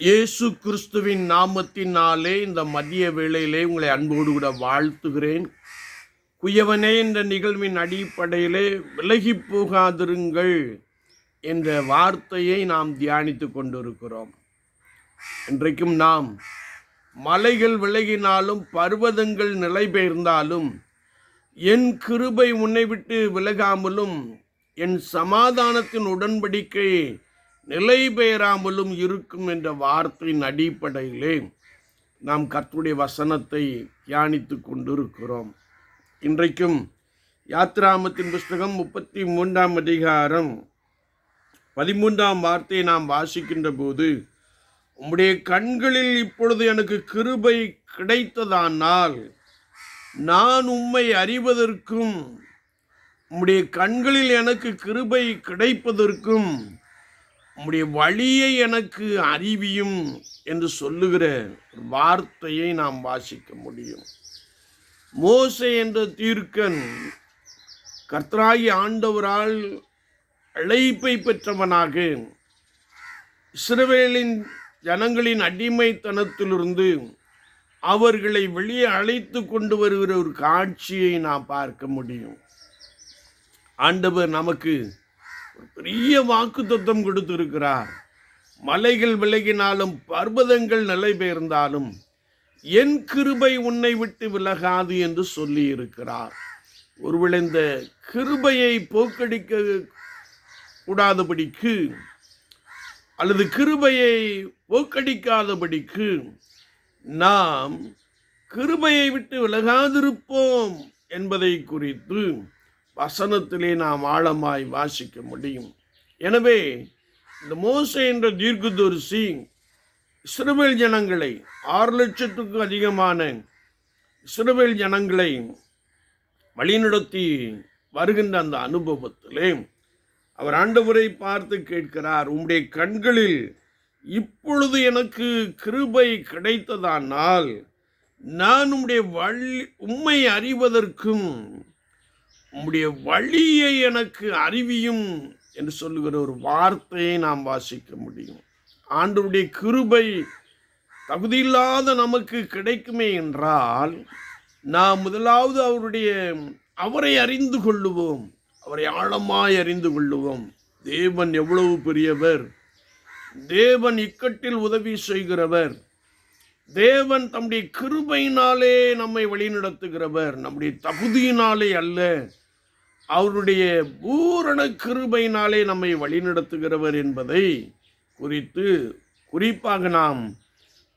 இயேசு கிறிஸ்துவின் நாமத்தினாலே இந்த மதிய வேளையிலே உங்களை அன்போடு கூட வாழ்த்துகிறேன். குயவனே என்ற நிகழ்வின் அடிப்படையிலே விலகி போகாதிருங்கள் என்ற வார்த்தையை நாம் தியானித்து கொண்டிருக்கிறோம். இன்றைக்கும் நாம் மலைகள் விலகினாலும் பர்வதங்கள் நிலை பெயர்ந்தாலும் என் கிருபை உன்னை விட்டு விலகாமலும் என் சமாதானத்தின் உடன்படிக்கை நிலை பெயராமலும் இருக்கும் என்ற வார்த்தையின் அடிப்படையிலே நாம் கத்துடைய வசனத்தை தியானித்து கொண்டிருக்கிறோம். இன்றைக்கும் யாத்ராமத்தின் புஸ்தகம் முப்பத்தி மூன்றாம் அதிகாரம் பதிமூன்றாம் வார்த்தையை நாம் வாசிக்கின்ற போது உம்முடைய கண்களில் இப்பொழுது எனக்கு கிருபை கிடைத்ததானால் நான் உம்மை அறிவதற்கும் உம்முடைய கண்களில் எனக்கு கிருபை கிடைப்பதற்கும் உம்முடைய வழியை எனக்கு அறிவியும் என்று சொல்லுகிற ஒரு வார்த்தையை நாம் வாசிக்க முடியும். மோசை என்ற தீர்க்கன் கர்த்தராகி ஆண்டவரால் அழைப்பை பெற்றவனாக இஸ்ரவேலின் ஜனங்களின் அடிமைத்தனத்திலிருந்து அவர்களை வெளியே அழைத்து கொண்டு வருகிற ஒரு காட்சியை நாம் பார்க்க முடியும். ஆண்டவர் நமக்கு பெரிய வாக்கு தத்துவம் கொடுத்திருக்கிறார். மலைகள் விலகினாலும் பர்வதங்கள் நிலை பெயர்ந்தாலும் என் கிருபை உன்னை விட்டு விலகாது என்று சொல்லி இருக்கிறார் ஒருவேளை இந்த கிருபையை போக்கடிக்க கூடாதபடிக்கு அல்லது கிருபையை போக்கடிக்காதபடிக்கு நாம் கிருபையை விட்டு விலகாதிருப்போம் என்பதை குறித்து வசனத்திலே நாம் ஆழமாய் வாசிக்க முடியும். எனவே இந்த மோசை என்ற தீர்க்குதரிசி இஸ்ரவேல் ஜனங்களை ஆறு லட்சத்துக்கும் அதிகமான இஸ்ரவேல் ஜனங்களை வழிநடத்தி வருகின்ற அந்த அனுபவத்திலே அவர் ஆண்டவரை பார்த்து கேட்கிறார் உம்முடைய கண்களில் இப்பொழுது எனக்கு கிருபை கிடைத்ததானால் நான் உம்முடைய வழி உம்மை அறிவதற்கும் உம்முடைய வழியை எனக்கு அறிவியும் என்று சொல்லுகிற ஒரு வார்த்தையை நாம் வாசிக்க முடியும். ஆண்டவருடைய கிருபை தகுதியில்லாத நமக்கு கிடைக்குமே என்றால் நாம் முதலாவது அவருடைய அவரை அறிந்து கொள்ளுவோம். அவரை ஆழமாய் அறிந்து கொள்ளுவோம். தேவன் எவ்வளவு பெரியவர். தேவன் இக்கட்டில் உதவி செய்கிறவர். தேவன் தம்முடைய கிருபையினாலே நம்மை வழிநடத்துகிறவர். நம்முடைய தகுதியினாலே அல்ல. அவருடைய பூரண கிருபையினாலே நம்மை வழிநடத்துகிறவர் என்பதை குறித்து குறிப்பாக நாம்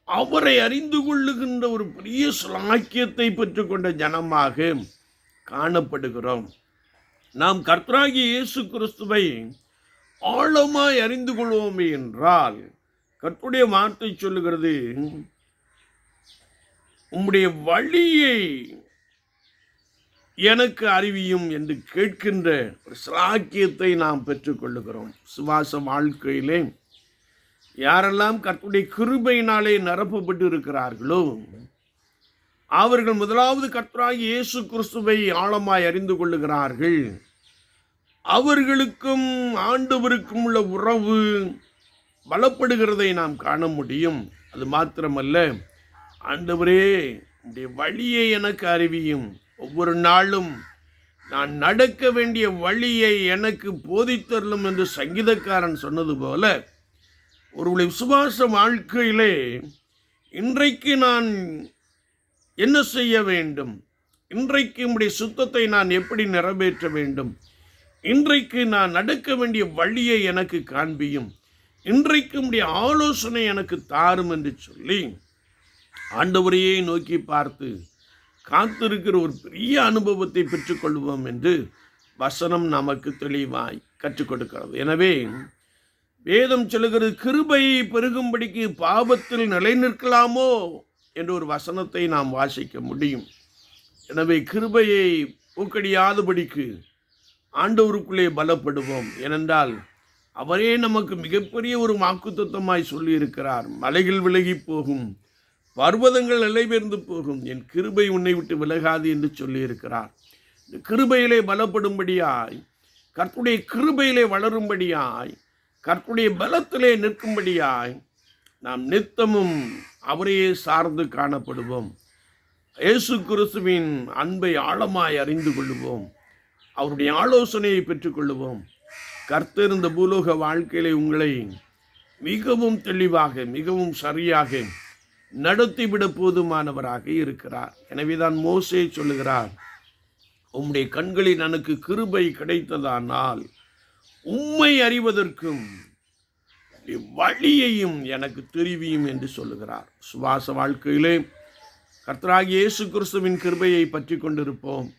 அவரை அறிந்து கொள்ளுகின்ற ஒரு பெரிய சுலாக்கியத்தை பெற்றுக்கொண்ட ஜனமாக காணப்படுகிறோம். நாம் கர்த்தராகிய இயேசு கிறிஸ்துவை ஆழமாய் அறிந்து கொள்வோமே என்றால் கர்த்துடைய வார்த்தை சொல்லுகிறது உம்முடைய வழியை எனக்கு அறிவியும் என்று கேட்கின்ற ஒரு சாக்கியத்தை நாம் பெற்றுக்கொள்ளுகிறோம். சுவாச வாழ்க்கையிலே யாரெல்லாம் கர்த்துடைய கிருபையினாலே நிரப்பப்பட்டு இருக்கிறார்களோ அவர்கள் முதலாவது கர்த்தராகி இயேசு கிறிஸ்துவை ஆழமாய் அறிந்து கொள்ளுகிறார்கள். அவர்களுக்கும் ஆண்டவருக்கும் உள்ள உறவு பலப்படுகிறதை நாம் காண முடியும். அது மாத்திரமல்ல ஆண்டவரே உடைய வழியை எனக்கு அறிவியும். ஒவ்வொரு நாளும் நான் நடக்க வேண்டிய வழியை எனக்கு போதித்தரலும் என்று சங்கீதக்காரன் சொன்னது போல ஒரு விசுவாச வாழ்க்கையிலே இன்றைக்கு நான் என்ன செய்ய வேண்டும்? இன்றைக்கு உடைய சுத்தத்தை நான் எப்படி நிறைவேற்ற வேண்டும்? இன்றைக்கு நான் நடக்க வேண்டிய வழியை எனக்கு காண்பியும். இன்றைக்கு உடைய ஆலோசனை எனக்கு தாரும் என்று சொல்லி ஆண்டவரையே நோக்கி பார்த்து காத்திருக்கிற ஒரு பெரிய அனுபவத்தை பெற்றுக்கொள்வோம் என்று வசனம் நமக்கு தெளிவாய் கற்றுக் கொடுக்கிறது எனவே வேதம் சொல்லுகிறது கிருபை பெருகும்படிக்கு பாவத்தில் நிலை நிற்கலாமோ? என்ற ஒரு வசனத்தை நாம் வாசிக்க முடியும். எனவே கிருபையை பூக்கடியாதபடிக்கு ஆண்டவருக்குள்ளே பலப்படுவோம். ஏனென்றால் அவரே நமக்கு மிகப்பெரிய ஒரு வாக்குத்தத்தமாய் சொல்லியிருக்கிறார். மலைகள் விலகி போகும் பர்வதங்கள் நிலைபெயர்ந்து போகும். என் கிருபை உன்னை விட்டு விலகாது என்று சொல்லியிருக்கிறார். இந்த கிருபையிலே பலப்படும்படியாய் கற்புடைய கிருபையிலே வளரும்படியாய் கற்புடைய பலத்திலே நிற்கும்படியாய் நாம் நித்தமும் அவரையே சார்ந்து காணப்படுவோம். இயேசு கிறிஸ்துவின் அன்பை ஆழமாய் அறிந்து கொள்ளுவோம். அவருடைய ஆலோசனையை பெற்றுக்கொள்ளுவோம் கர்த்தர் இந்த பூலோக வாழ்க்கையிலே உங்களை மிகவும் தெளிவாக மிகவும் சரியாக நடத்திவிட போதுமானவராக இருக்கிறார். எனவேதான் மோசே சொல்லுகிறார் உம்முடைய கண்களில் எனக்கு கிருபை கிடைத்ததானால் உம்மை அறிவதற்கும் வழியையும் எனக்கு தெரிவியும் என்று சொல்லுகிறார். சுவாச வாழ்க்கையிலே கர்த்தராக இயேசு கிறிஸ்துவின் கிருபையை பற்றி கொண்டிருப்போம்.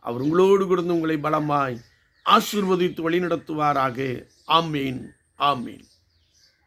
அவர் உங்களோடு கூட உங்களை பலமாய் ஆசிர்வதித்து வழிநடத்துவாராக. ஆமீன் ஆமீன்.